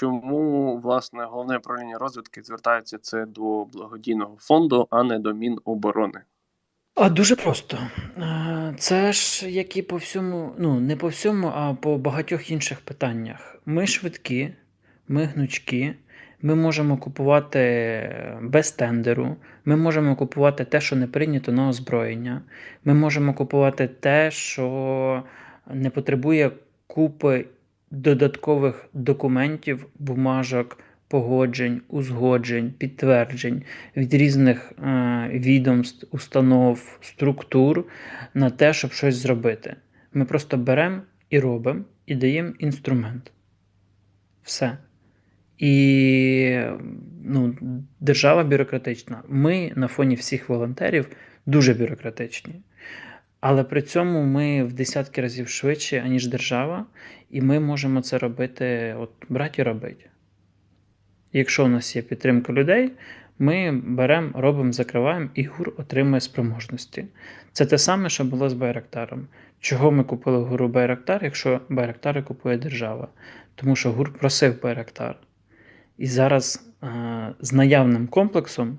чому власне головне управління розвідки звертається це до благодійного фонду, а не до Міноборони? А дуже просто. Це ж як і по всьому, ну не по всьому, а по багатьох інших питаннях. Ми швидкі, ми гнучкі, ми можемо купувати без тендеру, ми можемо купувати те, що не прийнято на озброєння, ми можемо купувати те, що не потребує купи додаткових документів, бумажок, погоджень, узгоджень, підтверджень від різних е, відомств, установ, структур на те, щоб щось зробити. Ми просто беремо і робимо, і даємо інструмент. Все. І ну, держава бюрократична. Ми на фоні всіх волонтерів дуже бюрократичні. Але при цьому ми в десятки разів швидше, аніж держава, і ми можемо це робити, от брати і робити. Якщо у нас є підтримка людей, ми беремо, робимо, закриваємо, і ГУР отримує спроможності. Це те саме, що було з Байрактаром. Чого ми купили ГУРу Байрактар, якщо Байрактари купує держава? Тому що ГУР просив Байрактар. І зараз е, з наявним комплексом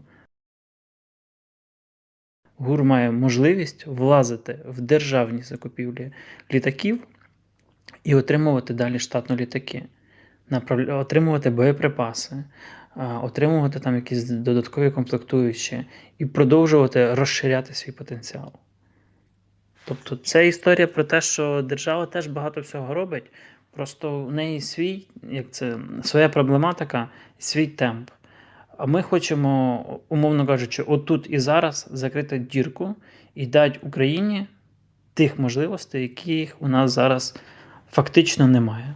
ГУР має можливість влазити в державні закупівлі літаків і отримувати далі штатно літаки, отримувати боєприпаси, отримувати там якісь додаткові комплектуючі і продовжувати розширяти свій потенціал. Тобто це історія про те, що держава теж багато всього робить, просто в неї свій, як це, своя проблематика, свій темп. А ми хочемо, умовно кажучи, отут і зараз закрити дірку і дати Україні тих можливостей, яких у нас зараз фактично немає.